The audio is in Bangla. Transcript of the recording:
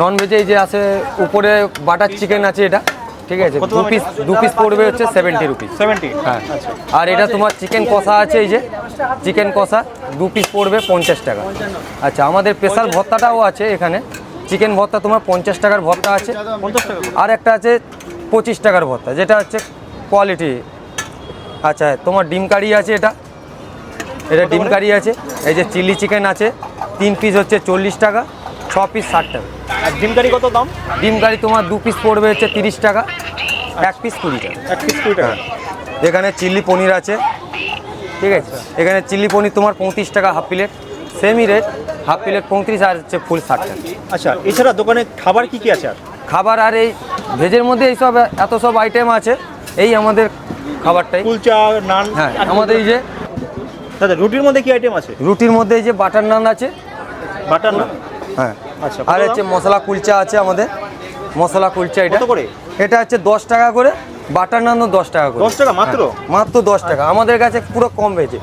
নন ভেজে এই যে আছে উপরে বাটার চিকেন আছে এটা ঠিক আছে দু পিস দু পিস পড়বে হচ্ছে সেভেন্টি রুপিস সেভেন্টি হ্যাঁ। আর এটা তোমার চিকেন কষা আছে এই যে চিকেন কষা দু পিস পড়বে পঞ্চাশ টাকা। আচ্ছা আমাদের স্পেশাল ভর্তাটাও আছে এখানে। চিকেন ভর্তা তোমার পঞ্চাশ টাকার ভর্তা আছে। আর একটা আছে পঁচিশ টাকার ভর্তা যেটা হচ্ছে কোয়ালিটি আচ্ছা তোমার ডিম কারি আছে এটা। এটা ডিম কারি আছে। এই যে চিলি চিকেন আছে। তিন পিস হচ্ছে চল্লিশ টাকা। ছ পিস ষাট টাকা আর ডিম কারি কত দাম? ডিম কারি তোমার দু পিস পড়বে হচ্ছে তিরিশ টাকা। এক পিস কুড়ি টাকা। এক পিস কুড়ি টাকা। এখানে চিলি পনির আছে। ঠিক আছে। এখানে চিল্লি পনির তোমার পঁয়ত্রিশ টাকা হাফ প্লেট সেমই রেট হাফ প্লেট পঁয়ত্রিশ আর হচ্ছে ফুল ষাট টাকা আচ্ছা এছাড়া দোকানে খাবার কি কি আছে আর? খাবার আর এই ভেজের মধ্যে এইসব এত সব আইটেম আছে। এই আমাদের খাবারটাই। কুলচা নান হ্যাঁ আমাদের এই যে দাদা রুটির মধ্যে কি আইটেম আছে? রুটির মধ্যে এই যে বাটার নান আছে। বাটার নান? হ্যাঁ। আর হচ্ছে মশলা কুলচা আছে আমাদের। মশলা কুলচা এটা। করে? এটা হচ্ছে দশ টাকা করে বাটার নানও দশ টাকা করে। 10 টাকা মাত্র? হ্যাঁ, মাত্র দশ টাকা। আমাদের কাছে পুরো কম পেয়েছে